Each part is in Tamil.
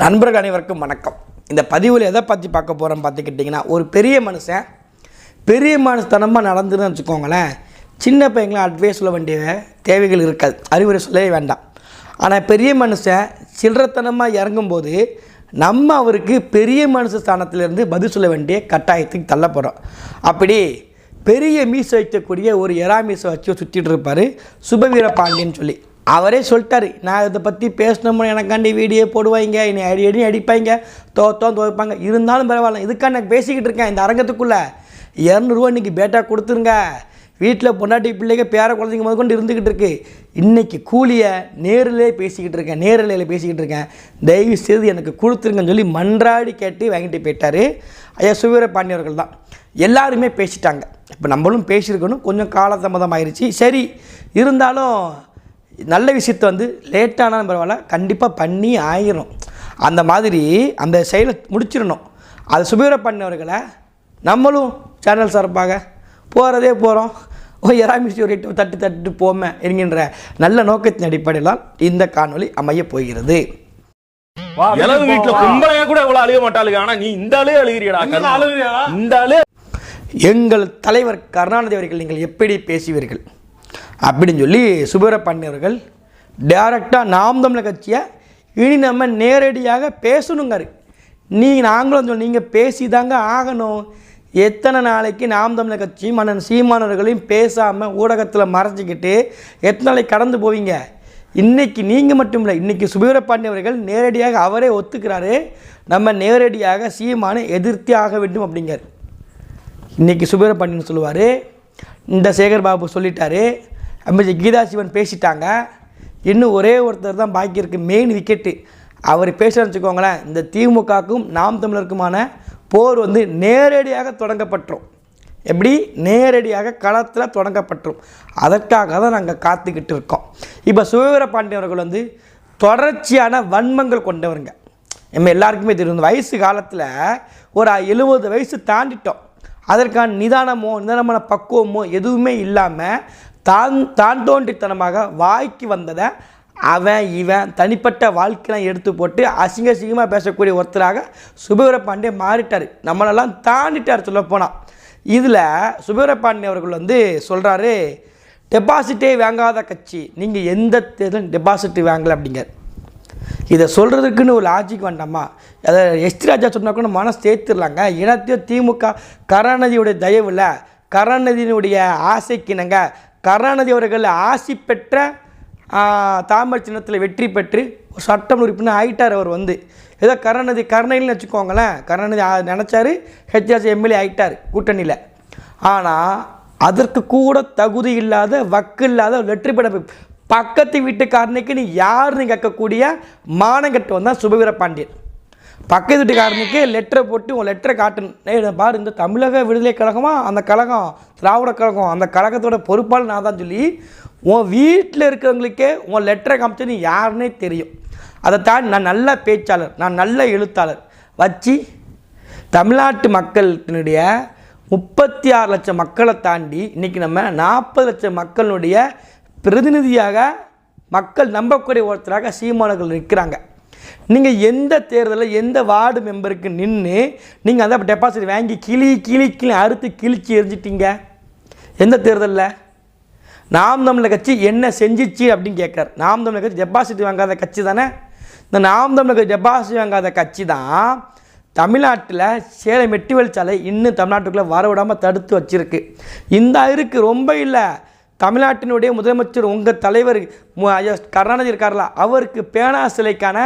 நண்பர்கள் அனைவருக்கும் வணக்கம். இந்த பதிவில் எதை பற்றி பார்க்க போகிறோம் பார்த்துக்கிட்டிங்கன்னா ஒரு பெரிய மனுஷன் பெரிய மனுஷத்தனமாக நடந்துன்னு வச்சுக்கோங்களேன் சின்ன பையங்களாம் அட்வைஸ் சொல்ல வேண்டிய தேவைகள் இருக்காது. அறிவுரை சொல்லவே வேண்டாம். ஆனால் பெரிய மனுஷன் சில்லறத்தனமாக இறங்கும்போது நம்ம அவருக்கு பெரிய மனுஷ ஸ்தானத்திலிருந்து பதில் சொல்ல வேண்டிய கட்டாயத்துக்கு தள்ளப்படுறோம். அப்படி பெரிய மீசை வைக்கக்கூடிய ஒரு எறா மீசை வச்சு சுற்றிட்டு இருப்பார் சுபவீர பாண்டியன்னு சொல்லி. அவரே சொல்லிட்டார் நான் இதை பற்றி பேசணும்னு எனக்காண்டி வீடியோ போடுவாங்க என்னை அடி அடி அடிப்பாங்க தோத்தோம் துவைப்பாங்க இருந்தாலும் பரவாயில்ல இதுக்காக நான் பேசிக்கிட்டு இருக்கேன் இந்த அரங்கத்துக்குள்ளே. இரநூறுவா இன்றைக்கி பேட்டா கொடுத்துருங்க. வீட்டில் பொண்டாட்டி பிள்ளைங்க பேர குழந்தைங்க முதல் கொண்டு இருந்துக்கிட்டு இருக்கு. இன்றைக்கி கூலியை நேரிலே பேசிக்கிட்டு இருக்கேன் நேரலையில் பேசிக்கிட்டு இருக்கேன். தயவு செய்து எனக்கு கொடுத்துருங்கன்னு சொல்லி மன்றாடி கேட்டு வாங்கிட்டு போயிட்டார் ஐயா சுவீர பாண்டியவர்கள் தான். எல்லாருமே பேசிட்டாங்க. இப்போ நம்மளும் பேசியிருக்கணும் கொஞ்சம் காலதாமதம் ஆயிடுச்சு சரி இருந்தாலும் நல்ல விஷயத்தை வந்து லேட்டானாலும் பரவாயில்ல கண்டிப்பாக பண்ணி ஆயிரும் அந்த மாதிரி அந்த செயலை முடிச்சிடணும். அதை சுபீர பண்ணவர்களை நம்மளும் சேனல் சார்பாக போகிறதே போகிறோம் ஓ எராமிசி ஒரு எட்டு தட்டு தட்டு போமே என்கின்ற நல்ல நோக்கத்தின் அடிப்படையில் இந்த காணொளி அமைய போகிறது. வீட்டுல கும்பலையா கூட இவ்வளவு அழுக மாட்டாளுங்க. ஆனா நீ இந்த ஆளே அழுகிறியடா. இந்த ஆளே. எங்கள் தலைவர் கருணாநிதி அவர்கள் நீங்கள் எப்படி பேசுவீர்கள்? அப்படின்னு சொல்லி சுப்பிரமணிய அவர்கள் டேரெக்டாக நாம் தமிழர் கட்சியை இனி நம்ம நேரடியாக பேசணுங்காரு. நீ நாங்களும் சொல்லி நீங்கள் பேசி தாங்க ஆகணும். எத்தனை நாளைக்கு நாம் தமிழர் கட்சியும் மன்னன் சீமானவர்களையும் பேசாமல் ஊடகத்தில் மறைச்சிக்கிட்டு எத்தனை நாளைக்கு கடந்து போவீங்க? இன்றைக்கி நீங்கள் மட்டும் இல்லை இன்றைக்கி சுபீரபாண்டி அவர்கள் நேரடியாக அவரே ஒத்துக்கிறாரு. நம்ம நேரடியாக சீமானை எதிர்த்தே ஆக வேண்டும் அப்படிங்கிறார். இன்றைக்கி சுப்பிரமணியன் சொல்லுவார். இந்த சேகர் பாபு சொல்லிட்டாரு. அமைச்சர் கீதா சிவன் பேசிட்டாங்க. இன்னும் ஒரே ஒருத்தர் தான் பாக்கி இருக்குது மெயின் விக்கெட்டு அவர் பேசுகிறேன்னு வச்சுக்கோங்களேன் இந்த திமுகவுக்கும் நாம் தமிழருக்குமான போர் வந்து நேரடியாக தொடங்கப்பட்டுரும். எப்படி? நேரடியாக களத்தில் தொடங்கப்பட்டுரும். அதற்காக தான் நாங்கள் காத்துக்கிட்டு இருக்கோம். இப்போ சுவீரபாண்டியன் அவர்கள் வந்து தொடர்ச்சியான வன்மங்கள் கொண்டவருங்க. நம்ம எல்லாருக்குமே தெரியும் இந்த வயசு காலத்தில் ஒரு எழுபது வயசு தாண்டிட்டோம். அதற்கான நிதானமோ நிதானமான பக்குவமோ எதுவுமே இல்லாமல் தான் தான் தோன்றித்தனமாக வாய்க்கு வந்ததை அவன் இவன் தனிப்பட்ட வாழ்க்கையெல்லாம் எடுத்து போட்டு அசிங்க அசிங்கமாக பேசக்கூடிய ஒருத்தராக சுபவீர பாண்டே மாறிட்டார். நம்மளெல்லாம் தாண்டிட்டார் சொல்லப்போனால் இதில் சுபவீர பாண்டே அவர்கள் வந்து சொல்கிறாரு டெபாசிட்டே வாங்காத கட்சி. நீங்கள் எந்த தேர்தலும் டெபாசிட் வாங்கலை அப்படிங்க இதை சொல்கிறதுக்குன்னு ஒரு லாஜிக் வேண்டாமா? அதை எஸ்டி ராஜா சொன்னா கூட மனசு சேர்த்துடலாங்க இனத்தையும் திமுக கருணாநிதியுடைய தயவில் கருணாநிதியினுடைய ஆசைக்கிணங்க கருணாநிதி அவர்கள் ஆசி பெற்ற தாமரை சின்னத்தில் வெற்றி பெற்று ஒரு சட்டம் உறுப்பினர் ஆயிட்டார் அவர் வந்து. ஏதோ கருணாநிதி கருணைன்னு வச்சுக்கோங்களேன். கருணாநிதி ஆ- நினச்சாரு ஹெச்ஆர்சி எம்எல்ஏ ஆகிட்டார் கூட்டணியில். ஆனால் அதற்கு கூட தகுதி இல்லாத வக்கு இல்லாத வெற்றி பெற பக்கத்து வீட்டுக்காரனுக்கு நீ யாருன்னு கேட்கக்கூடிய மானங்கட்டு வந்தால் சுபவீர பாண்டியன். பக்கத்து வீட்டுக்காரனுக்கு லெட்டரை போட்டு உன் லெட்டரை காட்டணும். பாரு இந்த தமிழக விடுதலை கழகமா? அந்த கழகம் திராவிட கழகம் அந்த கழகத்தோட பொறுப்பாளர் நான் தான் சொல்லி உன் வீட்டில் இருக்கிறவங்களுக்கே உன் லெட்டரை காமிச்சு நீ யாருன்னே தெரியும். அதை தாண்டி நான் நல்ல பேச்சாளர் நான் நல்ல எழுத்தாளர். வச்சு தமிழ்நாட்டு மக்களினுடைய முப்பத்தி ஆறு லட்சம் மக்களை தாண்டி இன்றைக்கி நம்ம நாற்பது லட்சம் மக்களுடைய பிரதிநிதியாக மக்கள் நம்பக்கூடிய ஒருத்தராக சீமானர்கள் நிற்கிறாங்க. நீங்கள் எந்த தேர்தலில் எந்த வார்டு மெம்பருக்கு நின்று நீங்கள் அந்த டெபாசிட் வாங்கி கிளி கிளி கிளி அறுத்து கிழிச்சு எரிஞ்சிட்டீங்க. எந்த தேர்தலில்? நாம் தமிழர் கட்சி என்ன செஞ்சிச்சு அப்படின்னு கேட்குறாரு. நாம் தமிழர் கட்சி டெபாசிட் வாங்காத கட்சி தானே? இந்த நாம் தமிழர் கட்சி டெபாசிட் வாங்காத கட்சி தான் தமிழ்நாட்டில் சேலம் மெட்டிவல் சாலை இன்னும் தமிழ்நாட்டுக்குள்ளே வர விடாமல் தடுத்து வச்சிருக்கு. இந்த இருக்கு ரொம்ப இல்லை. தமிழ்நாட்டினுடைய முதலமைச்சர் உங்கள் தலைவர் ஐயா கருணாநிதி இருக்கார்ல அவருக்கு பேனா சிலைக்கான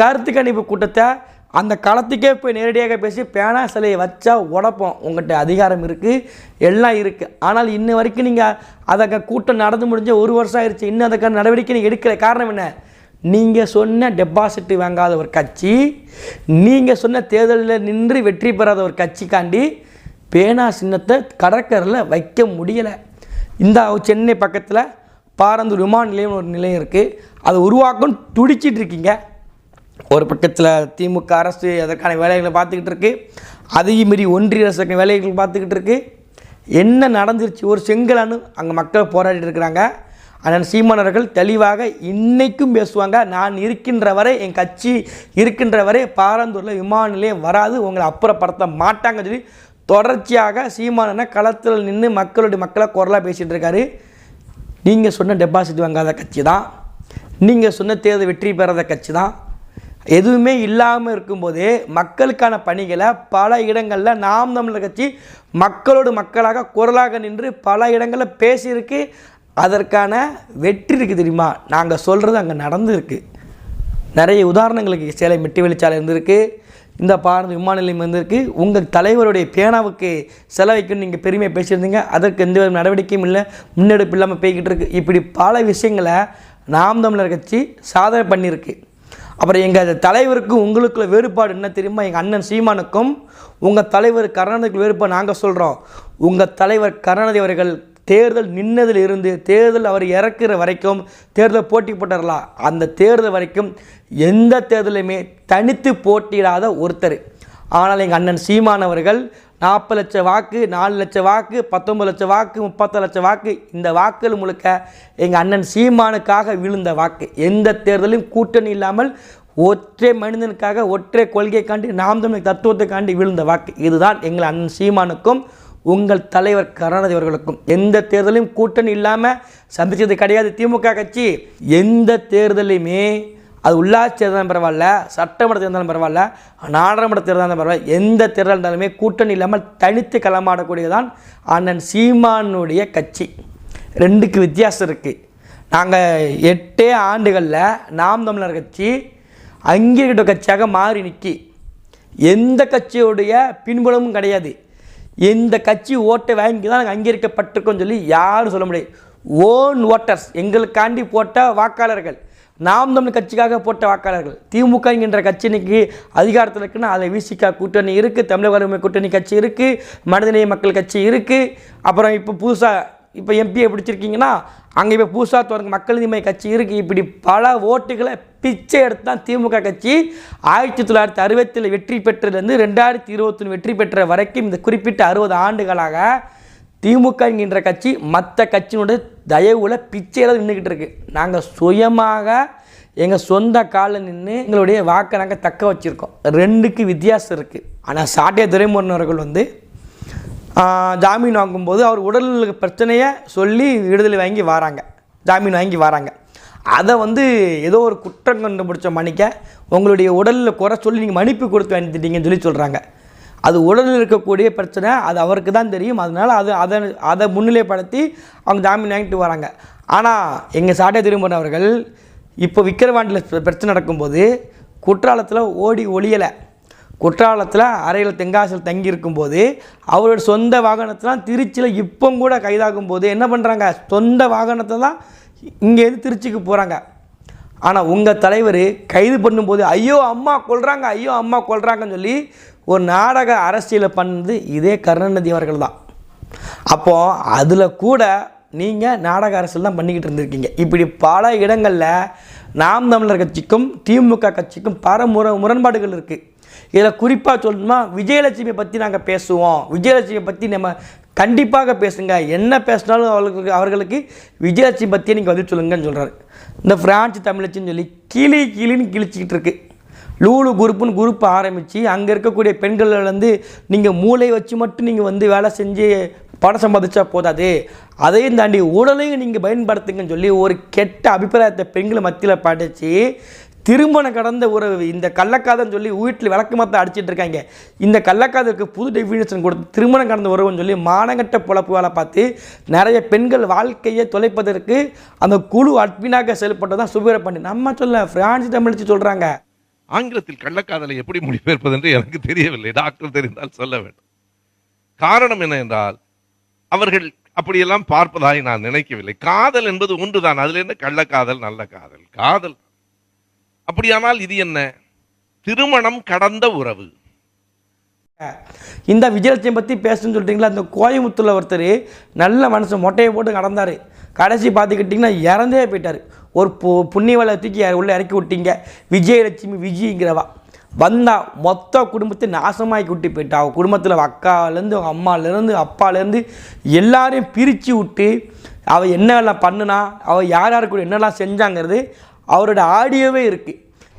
கருத்து கணிப்பு கூட்டத்தை அந்த களத்துக்கே போய் நேரடியாக பேசி பேனா சிலையை வச்சா உடப்போம். உங்கள்கிட்ட அதிகாரம் இருக்குது எல்லாம் இருக்குது ஆனால் இன்ன வரைக்கும் நீங்கள் அதை கூட்டம் நடந்து முடிஞ்ச ஒரு வருஷம் ஆயிடுச்சு இன்னும் அதுக்கான நடவடிக்கை நீங்கள் எடுக்கிற காரணம் என்ன? நீங்கள் சொன்ன டெபாசிட் வாங்காத ஒரு கட்சி நீங்கள் சொன்ன தேர்தலில் நின்று வெற்றி பெறாத ஒரு கட்சிக்காண்டி பேனா சின்னத்தை கடற்கரையில் வைக்க முடியலை. இந்த சென்னை பக்கத்தில் பாரந்தூர் விமான நிலையம் ஒரு நிலையம் இருக்குது அதை உருவாக்கம் துடிச்சிட்டு இருக்கீங்க. ஒரு பக்கத்தில் திமுக அரசு அதற்கான வேலைகளை பார்த்துக்கிட்டு இருக்குது அதையும் மீறி ஒன்றிய அரசுக்கான வேலைகள் பார்த்துக்கிட்டு இருக்குது என்ன நடந்துருச்சு? ஒரு செங்கலானு அங்கே மக்கள் போராடிட்டு இருக்கிறாங்க. ஆனால் சீமானவர்கள் தெளிவாக இன்றைக்கும் பேசுவாங்க. நான் இருக்கின்ற வரை என் கட்சி இருக்கின்ற வரை பாரந்தூரில் விமான நிலையம் வராது. உங்களை அப்புறப்படுத்த மாட்டாங்கன்னு சொல்லி தொடர்ச்சியாக சீமானனை களத்தில் நின்று மக்களுடைய மக்களை குரலாக பேசிகிட்டு இருக்காரு. நீங்கள் சொன்ன டெபாசிட் வாங்காத கட்சி தான். நீங்கள் சொன்ன தேர்தல் வெற்றி பெறாத கட்சி தான். எதுவுமே இல்லாமல் இருக்கும்போது மக்களுக்கான பணிகளை பல இடங்களில் நாம் தமிழர் கட்சி மக்களோடு மக்களாக குரலாக நின்று பல இடங்களில் பேசியிருக்கு. அதற்கான வெற்றி இருக்குது தெரியுமா? நாங்கள் சொல்கிறது அங்கே நடந்துருக்கு. நிறைய உதாரணங்களுக்கு சேலை மெட்டி வெளிச்சாலை இருந்திருக்கு. இந்த பாரத விமான நிலையம் இருந்திருக்கு. உங்கள் தலைவருடைய பேனாவுக்கு செலவைக்குன்னு நீங்கள் பெருமையாக பேசியிருந்தீங்க. அதற்கு எந்த ஒரு நடவடிக்கையும் இல்லை. முன்னெடுப்பு இல்லாமல் போய்கிட்டு இருக்கு. இப்படி பல விஷயங்களை நாம் தமிழர் கட்சி சாதனை பண்ணியிருக்கு. அப்புறம் எங்கள் தலைவருக்கும் உங்களுக்குள்ள வேறுபாடு என்ன தெரியுமா? எங்கள் அண்ணன் சீமானுக்கும் உங்கள் தலைவர் கருணாநிதிக்கு வேறுபாடு நாங்கள் சொல்கிறோம் உங்கள் தலைவர் கருணாநிதி அவர்கள் தேர்தல் நின்னதில் இருந்து தேர்தல் அவர் இறக்குற வரைக்கும் தேர்தல் போட்டி போட்டார்களா அந்த தேர்தல் வரைக்கும் எந்த தேர்தலையுமே தனித்து போட்டியிடாத ஒருத்தர். ஆனால் எங்கள் அண்ணன் சீமானவர்கள் நாற்பது லட்சம் வாக்கு நாலு லட்சம் வாக்கு பத்தொம்பது லட்சம் வாக்கு முப்பத்து லட்சம் வாக்கு இந்த வாக்குகள் முழுக்க எங்கள் அண்ணன் சீமானுக்காக விழுந்த வாக்கு. எந்த தேர்தலும் கூட்டணி இல்லாமல் ஒற்றை மனிதனுக்காக ஒற்றை கொள்கைக்காண்டி நாம் தமிழ் தத்துவத்துக்காண்டி விழுந்த வாக்கு. இதுதான் எங்கள் அண்ணன் சீமானுக்கும் உங்கள் தலைவர் கருணாநிதி அவர்களுக்கும். எந்த தேர்தலையும் கூட்டணி இல்லாமல் சந்திச்சது கிடையாது திமுக கட்சி. எந்த தேர்தலையுமே அது உள்ளாட்சி தேர்தலும் பரவாயில்ல சட்டமன்ற தேர்தலும் பரவாயில்ல நாடாளுமன்ற தேர்தலும் பரவாயில்ல எந்த தேர்தல் இருந்தாலுமே கூட்டணி இல்லாமல் தனித்து களமாடக்கூடியதான் அண்ணன் சீமானுடைய கட்சி. ரெண்டுக்கு வித்தியாசம் இருக்குது நாங்கள் எட்டே ஆண்டுகளில் நாம் தமிழர் கட்சி அங்கீகரிக்கப்பட்ட கட்சியாக மாறி நிற்கி எந்த கட்சியுடைய பின்புலமும் கிடையாது. எந்த கட்சி ஓட்டை வாங்கி தான் நாங்கள் அங்கீகரிக்கப்பட்டிருக்கோம்னு சொல்லி யாரும் சொல்ல முடியாது. ஓன் ஓட்டர்ஸ் எங்களுக்காண்டி போட்ட வாக்காளர்கள் நாம் தமிழ் கட்சிக்காக போட்ட வாக்காளர்கள். திமுக என்கின்ற கட்சி இன்னைக்கு அதிகாரத்தில் இருக்குன்னா அதில் விசிகா கூட்டணி இருக்குது தமிழக வறுமை கூட்டணி கட்சி இருக்குது மனிதநேய மக்கள் கட்சி இருக்குது அப்புறம் இப்போ புதுசாக இப்போ எம்பியை பிடிச்சிருக்கீங்கன்னா அங்கே இப்போ புதுசாக தொடங்க மக்கள் நீதி கட்சி இருக்குது இப்படி பல ஓட்டுகளை பிச்சை எடுத்து தான் திமுக கட்சி ஆயிரத்தி தொள்ளாயிரத்தி அறுபத்தில் வெற்றி பெற்றதுலேருந்து ரெண்டாயிரத்தி இருபத்தொன்று வெற்றி பெற்ற வரைக்கும் இந்த குறிப்பிட்ட அறுபது ஆண்டுகளாக திமுக என்கின்ற கட்சி மற்ற கட்சியினுடைய தயவுல பிச்சையில் நின்றுக்கிட்டு இருக்குது நாங்கள் சுயமாக எங்கள் சொந்த காலில் நின்று எங்களுடைய வாக்கை நாங்கள் தக்க வச்சுருக்கோம். ரெண்டுக்கு வித்தியாசம் இருக்குது ஆனால் சாட்டிய துரைமுருகன் அவர்கள் வந்து ஜாமீன் வாங்கும்போது அவர் உடல் பிரச்சனையை சொல்லி விடுதலை வாங்கி வராங்க. ஜாமீன் வாங்கி வராங்க. அதை வந்து ஏதோ ஒரு குற்றம் கண்டுபிடிச்ச மன்னிக்க உங்களுடைய உடலில் குறை சொல்லி நீங்கள் மன்னிப்பு கொடுத்து வாங்கிட்டீங்கன்னு சொல்லி சொல்கிறாங்க அது உடலில் இருக்கக்கூடிய பிரச்சனை அது அவருக்கு தான் தெரியும். அதனால் அது அதை அதை முன்னிலைப்படுத்தி அவங்க ஜாமீன் வாங்கிட்டு வராங்க. ஆனால் எங்கள் சாட்டை திரும்பன் அவர்கள் இப்போ விக்கிரவாண்டியில் பிரச்சனை நடக்கும்போது குற்றாலத்தில் ஓடி ஒளியலை. குற்றாலத்தில் அறையில் தெங்காசில் தங்கி இருக்கும்போது அவரோட சொந்த வாகனத்தெலாம் திருச்சியில் இப்போ கூட கைதாகும் போது என்ன பண்ணுறாங்க சொந்த வாகனத்தை தான் இங்கேருந்து திருச்சிக்கு போகிறாங்க ஆனால் உங்கள் தலைவர் கைது பண்ணும்போது ஐயோ அம்மா கொள்கிறாங்க ஐயோ அம்மா கொள்கிறாங்கன்னு சொல்லி ஒரு நாடக அரசியலை பண்ணது இதே கருணாநிதி அவர்கள் தான் அப்போது அதில் கூட நீங்கள் நாடக அரசியல் தான் பண்ணிக்கிட்டு இருந்திருக்கீங்க. இப்படி பல இடங்களில் நாம் தமிழர் கட்சிக்கும் திமுக கட்சிக்கும் பல முர முரண்பாடுகள் இருக்குது இதில் குறிப்பாக சொல்லணுமா விஜயலட்சுமியை பற்றி நாங்கள் பேசுவோம். விஜயலட்சுமியை பற்றி நம்ம கண்டிப்பாக பேசுங்க. என்ன பேசினாலும் அவர்களுக்கு அவர்களுக்கு விஜயலட்சுமி பற்றியே நீங்கள் பதில் சொல்லுங்கன்னு சொல்கிறாரு இந்த பிரான்ஸ் தமிழச்சின்னு சொல்லி கிளி கிளின்னு கிழிச்சிக்கிட்டு இருக்குது லூலு குரூப்புன்னு குரூப் ஆரம்பித்து அங்கே இருக்கக்கூடிய பெண்கள் வந்து நீங்கள் மூளை வச்சு மட்டும் நீங்கள் வந்து வேலை செஞ்சு பணம் சம்பாதிச்சா போதாது. அதையும் தாண்டி உடலையும் நீங்கள் பயன்படுத்துங்கன்னு சொல்லி ஒரு கெட்ட அபிப்பிராயத்தை பெண்களை மத்தியில் படித்து திருமணம் கடந்த ஒரு இந்த கள்ளக்காதன்னு சொல்லி வீட்டில் விளக்கு மத்த அடிச்சிட்டு இருக்காங்க. இந்த கள்ளக்காதலுக்கு புது டெஃபினேஷன் கொடுத்து திருமணம் கடந்த உறவுன்னு சொல்லி மானங்கட்ட பொழப்பு வேலை பார்த்து நிறைய பெண்கள் வாழ்க்கையை தொலைப்பதற்கு அந்த குழு அட்மினாக செயல்பட்டதான் சுபீரப்பண்ணி நம்ம சொல்ல பிரான்ஸ் தமிழ்ச்சி சொல்கிறாங்க ஆங்கிலத்தில் கள்ளக்காதலை எப்படி மொழிபெயர்ப்பது என்று எனக்கு தெரியவில்லை. டாக்டர் தெரிந்தால் சொல்ல வேண்டும். காரணம் என்ன என்றால் அவர்கள் அப்படியெல்லாம் பார்ப்பதாய் நான் நினைக்கவில்லை. காதல் என்பது ஒன்றுதான். அதுல என்ன? கள்ளக்காதல் நல்ல காதல். காதல். அப்படியானால் இது என்ன? திருமணம் கடந்த உறவு. இந்த விஜயலட்சுமி பற்றி பேசணும்னு சொல்லிட்டீங்களா? அந்த கோயம்புத்தூரில் ஒருத்தர் நல்ல மனுஷன் மொட்டையை போட்டு கடந்தார். கடைசி பார்த்துக்கிட்டிங்கன்னா இறந்தே போயிட்டார். ஒரு பு புண்ணியவலை தூக்கி உள்ளே இறக்கி விட்டீங்க. விஜயலட்சுமி விஜய்ங்கிறவா. வந்தா மொத்த குடும்பத்தை நாசமாக்கி விட்டு போயிட்டா. அவள் குடும்பத்தில் அக்காலேருந்து அவங்க அம்மாலேருந்து அப்பாலேருந்து எல்லாரையும் பிரித்து விட்டு அவள் என்னெல்லாம் பண்ணுனா அவள் யார் யார் கூட என்னெல்லாம் செஞ்சாங்கிறது அவரோட ஆடியோவே இருக்குது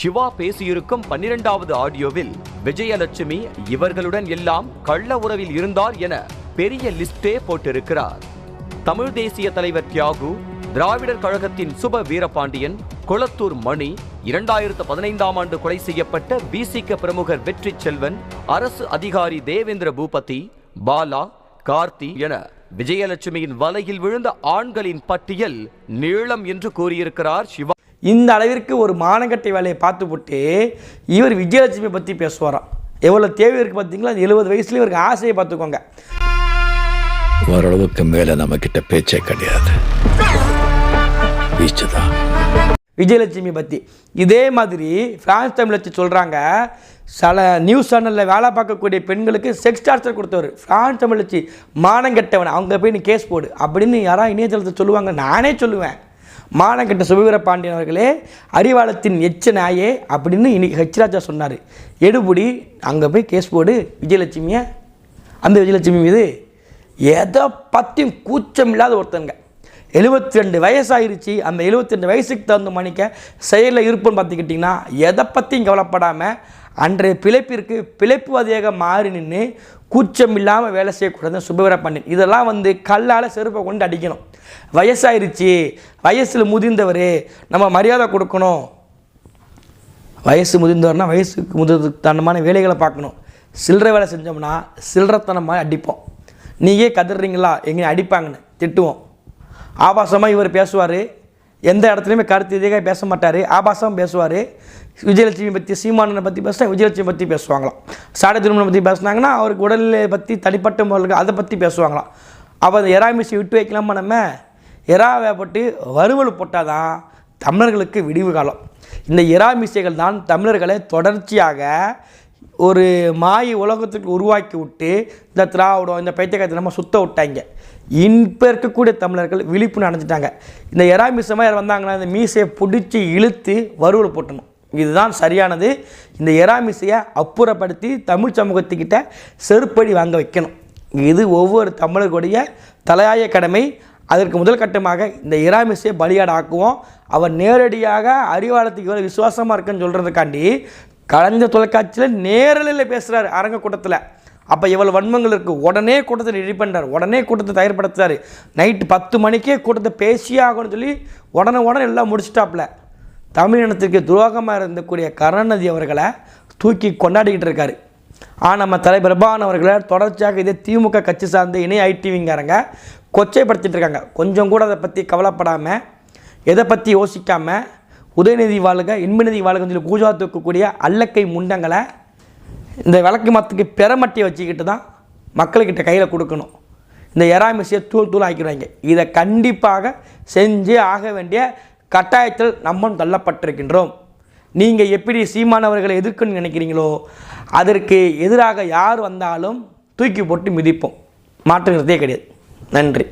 சிவா பேசியிருக்கும் பன்னிரெண்டாவது ஆடியோவில் விஜயலட்சுமி இவர்களுடன் எல்லாம் கள்ள உறவில் இருந்தார் என பெரிய லிஸ்டே போட்டிருக்கிறார். தமிழ் தேசிய தலைவர் தியாகு திராவிடர் கழகத்தின் சுப வீரபாண்டியன் கொளத்தூர் மணி இரண்டாயிரத்து பதினைந்தாம் ஆண்டு கொலை செய்யப்பட்ட பிசிக பிரமுகர் வெற்றி செல்வன் அரசு அதிகாரி தேவேந்திர பூபதி பாலா கார்த்தி என விஜயலட்சுமியின் வலையில் விழுந்த ஆண்களின் பட்டியல் நீளம் என்று கூறியிருக்கிறார் சிவா. இந்த அளவிற்கு ஒரு மானக்கட்டை வேலையை பார்த்து போட்டு இவர் விஜயலட்சுமி பற்றி பேசுவாராம். எவ்வளோ தேவை இருக்குது பார்த்தீங்களா? அந்த எழுபது வயசுலேயும் இவருக்கு ஆசையை பார்த்துக்கோங்க. ஓரளவுக்கு மேல நம்ம கிட்ட பேச்சே கிடையாது. வீச்சுதான் விஜயலட்சுமி பற்றி இதே மாதிரி ஃப்ரான்ஸ் தமிழ் வச்சு சொல்கிறாங்க சில நியூஸ் சேனலில் வேலை பார்க்கக்கூடிய பெண்களுக்கு செக்ஸ் டார்ச்சர் கொடுத்தவர். ஃபிரான்ஸ் தமிழ் வச்சு மானங்கெட்டவன் அவங்க போய் நீ கேஸ் போடு அப்படின்னு யாராவது இணையதளத்தை சொல்லுவாங்க. நானே சொல்லுவேன். மானங்கெட்ட சுபவீர பாண்டியன் அவர்களே அறிவாளத்தின் எச்ச நாயே அப்படின்னு இன்னைக்கு ஹச்ராஜா சொன்னார். எடுபுடி அங்கே போய் கேஸ் போடு விஜயலட்சுமியை. அந்த விஜயலட்சுமி மீது எதை பற்றியும் கூச்சம் இல்லாத ஒருத்தங்க எழுபத்தி ரெண்டு வயசாயிருச்சு. அந்த எழுபத்தி ரெண்டு வயசுக்கு தகுந்த மணிக்க செயலில் இருப்புன்னு பார்த்துக்கிட்டிங்கன்னா எதை பற்றியும் கவலைப்படாமல் அன்றைய பிழைப்பிற்கு பிழைப்புவாதியாக மாறி நின்று கூச்சம் இல்லாமல் வேலை செய்யக்கூடாது சுபவீர பண்ணி இதெல்லாம் வந்து கல்லால் செருப்பை கொண்டு அடிக்கணும். வயசாயிருச்சு. வயசில் முதிர்ந்தவர் நம்ம மரியாதை கொடுக்கணும். வயசு முதிர்ந்தவர்னா வயசுக்கு முதிர்ந்ததுக்கு தனமான வேலைகளை பார்க்கணும். சில்லறை வேலை செஞ்சோம்னா சில்லறத்தனமாக அடிப்போம். நீயே கதறீங்களா? எங்கே அடிப்பாங்கன்னு திட்டுவோம். ஆபாசமாக இவர் பேசுவார். எந்த இடத்துலையுமே கருத்து இதேக பேச மாட்டார். ஆபாசமாக பேசுவார். விஜயலட்சுமி பற்றி சீமானனை பற்றி பேசினா விஜயலட்சுமி பற்றி பேசுவாங்களாம். சாடை திருமணம் பற்றி பேசுனாங்கன்னா அவருக்கு உடலை பற்றி தனிப்பட்ட முறையில் அதை பற்றி பேசுவாங்களாம். அப்போ அந்த எறாமிசி விட்டு வைக்கலாமா நம்ம? எறாவை போட்டு வறுவல் போட்டால் தான் தமிழர்களுக்கு விடிவு காலம். இந்த இராமிசைகள் தான் தமிழர்களை தொடர்ச்சியாக ஒரு மாய உலகத்துக்கு உருவாக்கி விட்டு இந்த திராவிடம் இந்த பைத்தியக்காரத்தை நம்ம சுத்த விட்டாங்க. இப்போ இருக்கக்கூடிய தமிழர்கள் விழிப்புணர்வு அடைஞ்சிட்டாங்க. இந்த எராமிசமாக யார் வந்தாங்கன்னா இந்த மீசையை பிடிச்சி இழுத்து வறுவல் போட்டணும். இதுதான் சரியானது. இந்த எராமிசையை அப்புறப்படுத்தி தமிழ் சமூகத்துக்கிட்ட செருப்படி வாங்க வைக்கணும். இது ஒவ்வொரு தமிழர்களுடைய தலையாய கடமை. அதற்கு முதல் கட்டமாக இந்த இராமிசையை பலியாட ஆக்குவோம் அவர் நேரடியாக அறிவாளத்துக்கு இவ்வளோ விசுவாசமாக இருக்குன்னு சொல்கிறதுக்காண்டி கலைஞர் தொலைக்காட்சியில் நேரலையில் பேசுகிறார் அரங்க கூட்டத்தில் அப்போ இவ்வளோ வன்மங்கள் இருக்குது உடனே கூட்டத்தை ரெடி பண்ணுறார் உடனே கூட்டத்தை தயார்படுத்துறாரு நைட்டு பத்து மணிக்கே கூட்டத்தை பேசியே ஆகணும்னு சொல்லி உடனே உடனே எல்லாம் முடிச்சிட்டாப்புல. தமிழினத்திற்கு துரோகமாக இருந்தக்கூடிய கருணாநிதி அவர்களை தூக்கி கொண்டாடிக்கிட்டு இருக்காரு. ஆனால் நம்ம தலை பிரபான் அவர்களை தொடர்ச்சியாக இதே திமுக கட்சி சார்ந்த இணை ஐடிவிங்காரங்க கொச்சைப்படுத்திட்டு இருக்காங்க. கொஞ்சம் கூட அதை பற்றி கவலைப்படாமல் எதை பற்றி யோசிக்காமல் உதயநிதி வாழ்க இன்பநிதி வாழ்கன்னு சொல்லி கூஜா தூக்கக்கூடிய அல்லக்கை முண்டங்களை இந்த விளக்கு மரத்துக்கு பெறமட்டியை வச்சுக்கிட்டு தான் மக்கள்கிட்ட கையில் கொடுக்கணும். இந்த எறாமிசையை தூள் தூள் ஆக்கிடுவாங்க. இதை கண்டிப்பாக செஞ்சு ஆக வேண்டிய கட்டாயத்தில் நம்மும் தள்ளப்பட்டிருக்கின்றோம். நீங்கள் எப்படி சீமானவர்களை எதிர்க்கணும்னு நினைக்கிறீங்களோ அதற்கு எதிராக யார் வந்தாலும் தூக்கி போட்டு மிதிப்போம். மாற்றுகிறதே கிடையாது. நன்றி.